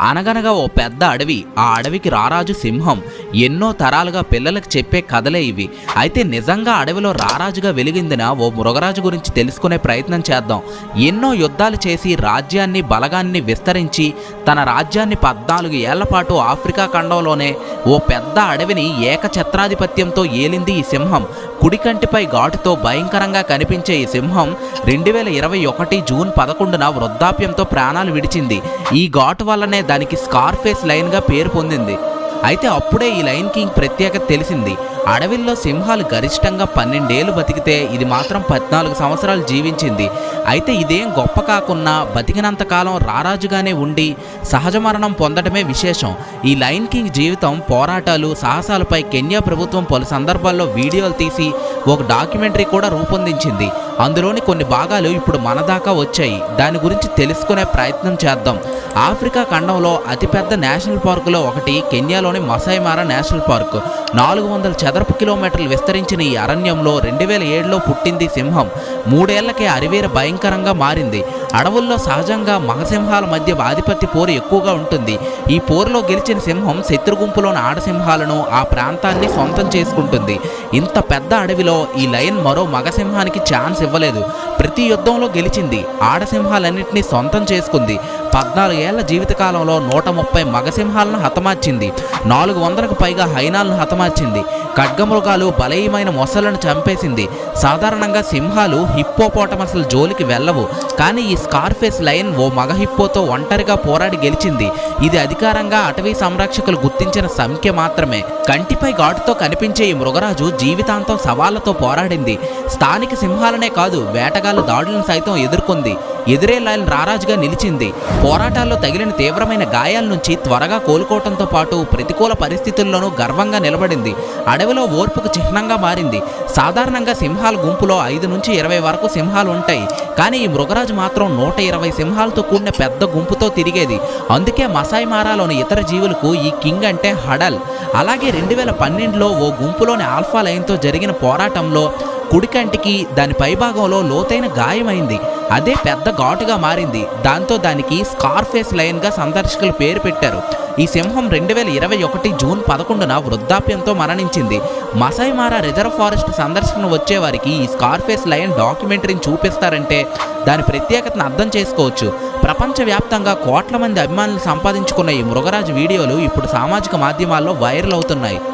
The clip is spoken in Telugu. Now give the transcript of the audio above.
అనగనగా ఓ పెద్ద అడవి ఆ అడవికి రారాజు సింహం. ఎన్నో తరాలుగా పిల్లలకు చెప్పే కథలే ఇవి. అయితే నిజంగా అడవిలో రారాజుగా వెలిగిందిన ఓ మృగరాజు గురించి తెలుసుకునే ప్రయత్నం చేద్దాం. ఎన్నో యుద్ధాలు చేసి రాజ్యాన్ని బలగాన్ని విస్తరించి తన రాజ్యాన్ని పద్నాలుగు ఏళ్ళ పాటు ఆఫ్రికా ఖండంలోనే ఓ పెద్ద అడవిని ఏకఛత్రాధిపత్యంతో ఏలింది ఈ సింహం. కుడికంటిపై ఘాటుతో భయంకరంగా కనిపించే ఈ సింహం రెండు వేల ఇరవై ఒకటి జూన్ పదకొండున వృద్ధాప్యంతో ప్రాణాలు విడిచింది. ఈ ఘాటు వల్లనే దానికి స్కార్ఫేస్ లైన్గా పేరు పొందింది. అయితే అప్పుడే ఈ లైన్ కింగ్ ప్రత్యేకత తెలిసింది. అడవిల్లో సింహాలు గరిష్టంగా పన్నెండేళ్ళు బతికితే ఇది మాత్రం పద్నాలుగు సంవత్సరాలు జీవించింది. అయితే ఇదేం గొప్ప కాకున్నా బతికినంత కాలం రారాజుగానే ఉండి సహజ మరణం పొందడమే విశేషం. ఈ లైన్ కింగ్ జీవితం పోరాటాలు సాహసాలపై కెన్యా ప్రభుత్వం పలు సందర్భాల్లో వీడియోలు తీసి ఒక డాక్యుమెంటరీ కూడా రూపొందించింది. అందులోని కొన్ని భాగాలు ఇప్పుడు మన దాకా వచ్చాయి. దాని గురించి తెలుసుకునే ప్రయత్నం చేద్దాం. ఆఫ్రికా ఖండంలో అతిపెద్ద నేషనల్ పార్కులో ఒకటి కెన్యాలోని మసైమారా నేషనల్ పార్క్. నాలుగు వందల చదరపు కిలోమీటర్లు విస్తరించిన ఈ అరణ్యంలో రెండు వేల ఏడులో పుట్టింది సింహం. మూడేళ్ళకే అరివీర భయంకరంగా మారింది. అడవుల్లో సహజంగా మగసింహాల మధ్య ఆధిపత్య పోరు ఎక్కువగా ఉంటుంది. ఈ పోరులో గెలిచిన సింహం శత్రు గుంపులోని ఆడసింహాలను ఆ ప్రాంతాన్ని సొంతం చేసుకుంటుంది. ఇంత పెద్ద అడవిలో ఈ లయన్ మరో మగసింహానికి ఛాన్స్ ఇవ్వలేదు. ప్రతి యుద్ధంలో గెలిచింది. ఆడసింహాలన్నింటినీ సొంతం చేసుకుంది. పద్నాలుగేళ్ళ జీవితకాలంలో నూట ముప్పై మగసింహాలను హతమార్చింది. నాలుగు వందలకు పైగా హైనాలను హతమార్చింది. ఖడ్గమృగాలు బలయమైన మొసలను చంపేసింది. సాధారణంగా సింహాలు హిప్పోపోటమస్ల జోలికి వెళ్ళవు. కానీ ఈ స్కార్ఫేస్ లైన్ ఓ మగ హిప్పోతో ఒంటరిగా పోరాడి గెలిచింది. ఇది అధికారంగా అటవీ సంరక్షకులు గుర్తించిన సంఖ్య మాత్రమే. కంటిపై ఘాటుతో కనిపించే ఈ మృగరాజు జీవితాంతం సవాళ్ళతో పోరాడింది. స్థానిక సింహాలనే కాదు వేటగాళ్ళ దాడులను సైతం ఎదుర్కొంది. ఎదురే లైన్ రారాజుగా నిలిచింది. పోరాటాల్లో తగిలిన తీవ్రమైన గాయాల నుంచి త్వరగా కోలుకోవడంతో పాటు ప్రతికూల పరిస్థితుల్లోనూ గర్వంగా నిలబడింది. అడవిలో ఓర్పుకు చిహ్నంగా మారింది. సాధారణంగా సింహాల గుంపులో ఐదు నుంచి ఇరవై వరకు సింహాలు ఉంటాయి. కానీ ఈ మృగరాజు మాత్రం నూట ఇరవై సింహాలతో కూడిన పెద్ద గుంపుతో తిరిగేది. అందుకే మసాయి మారాలోని ఇతర జీవులకు ఈ కింగ్ అంటే హడల్. అలాగే రెండు వేల పన్నెండులో ఓ గుంపులోని ఆల్ఫా లైన్తో జరిగిన పోరాటంలో కుడికంటికి దాని పైభాగంలో లోతైన గాయమైంది. అదే పెద్ద ఘాటుగా మారింది. దాంతో దానికి స్కార్ఫేస్ లైన్గా సందర్శకులు పేరు పెట్టారు. ఈ సింహం రెండు వేల ఇరవై ఒకటి జూన్ పదకొండున వృద్ధాప్యంతో మరణించింది. మసైమారా రిజర్వ్ ఫారెస్ట్ సందర్శన వచ్చే వారికి ఈ స్కార్ఫేస్ లయన్ డాక్యుమెంటరీని చూపిస్తారంటే దాని ప్రత్యేకతను అర్థం చేసుకోవచ్చు. ప్రపంచవ్యాప్తంగా కోట్ల మంది అభిమానులు సంపాదించుకున్న ఈ మృగరాజు వీడియోలు ఇప్పుడు సామాజిక మాధ్యమాల్లో వైరల్ అవుతున్నాయి.